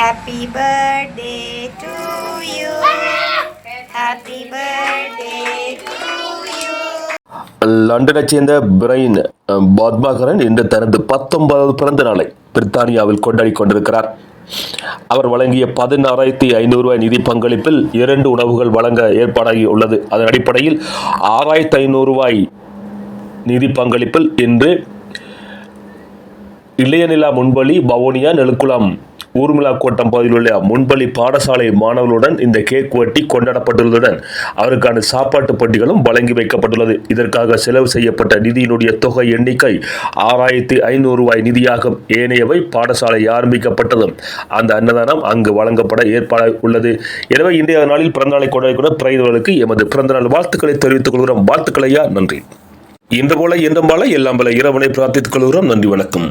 Happy birthday to you. Happy birthday to you. லண்டனைச் சேர்ந்த brain பாத்மாகரன் இன்று தனது பத்தொன்பதாவது பிறந்த நாளை பிரித்தானியாவில் கொண்டாடி கொண்டிருக்கிறார் அவர் வழங்கிய பதினாறாயிரத்தி ஐநூறு ரூபாய் நிதி பங்களிப்பில் இரண்டு உணவுகள் வழங்க ஏற்பாடாகி உள்ளது அதன் அடிப்படையில் ஆறாயிரத்தி ஐநூறு ரூபாய் நிதி பங்களிப்பில் இன்று இளையநிலா முன்பலி பவோனியா நெலுக்குளம் ஊர்மிளா கோட்டம் பகுதியில் உள்ள முன்பள்ளி பாடசாலை மாணவர்களுடன் இந்த கேக் வெட்டி கொண்டாடப்பட்டுள்ளதுடன் அவருக்கான சாப்பாட்டு பட்டிகளும் வழங்கி வைக்கப்பட்டுள்ளது. இதற்காக செலவு செய்யப்பட்ட நிதியினுடைய தொகை எண்ணிக்கை ஆறாயிரத்தி ஐநூறு ரூபாய் நிதியாகும். ஏனையவை பாடசாலை ஆரம்பிக்கப்பட்டதும் அந்த அன்னதானம் அங்கு வழங்கப்பட ஏற்பாடு உள்ளது. எனவே இன்றைய நாளில் பிறந்தநாளை கொண்டாடி பிறந்தவர்களுக்கு எமது பிறந்தநாள் வாழ்த்துக்களை தெரிவித்துக் கொள்கிறோம். வாழ்த்துக்களையா நன்றி. இன்று போல இன்றும் போல எல்லாம் பல இரவனை பிரார்த்தித்துக் கொள்கிறோம். நன்றி வணக்கம்.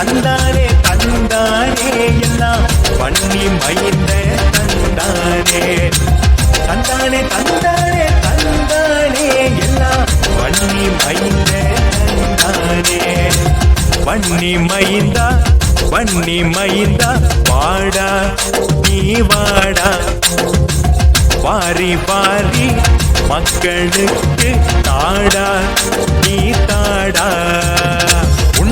தந்தானே தந்தானே எல்லாம் பண்ணி மயிந்த தந்தானே. தந்தானே தந்தானே தந்தானே எல்லாம் பண்ணி மயிந்த தந்தானே. பண்ணி மைந்தா பண்ணி மைந்தா வாடா நீ வாடா. வாரி வாரி மக்களுக்கு தாடா நீ தாடா.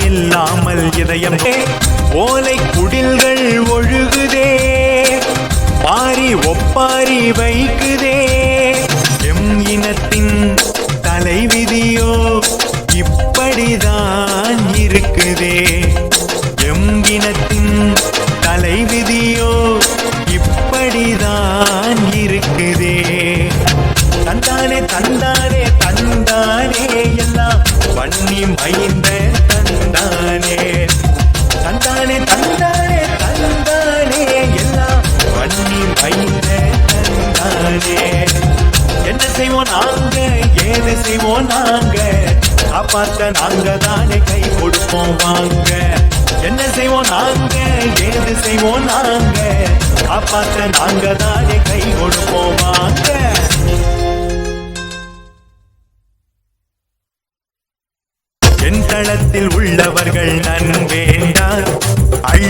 இல்லாமல் இதயம். ஓலை குடில்கள் ஒழுகுதே. பாரி ஒப்பாரி வைக்குதே. எம் இனத்தின் தலைவிதியோ இப்படிதான் இருக்குதே. எம் இனத்தின் தலைவிதியோ இப்படிதான் இருக்குதே. தந்தானே தந்தானே தந்தானே எல்லாம் பண்ணி மைந்த செய்வோம் நாங்க ஏது செய்வோம் நாங்க காப்பாத்த நாங்க தானே கை கொடுப்போம் வாங்க. என்ன செய்வோம் நாங்க ஏது செய்வோம் நாங்க காப்பாத்த நாங்க தானே கை கொடுப்போம் வாங்க. என் தளத்தில் உள்ளவர்கள் நன்வேண்டார்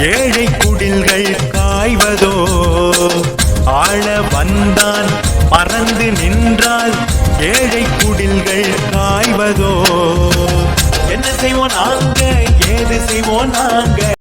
ஏழை குடில்கள் காய்வதோ? ஆள வந்தான் மறந்து நின்றால் ஏழை குடில்கள் காய்வதோ? என்ன செய்வோம் நாங்க? ஏது செய்வோம் நாங்க?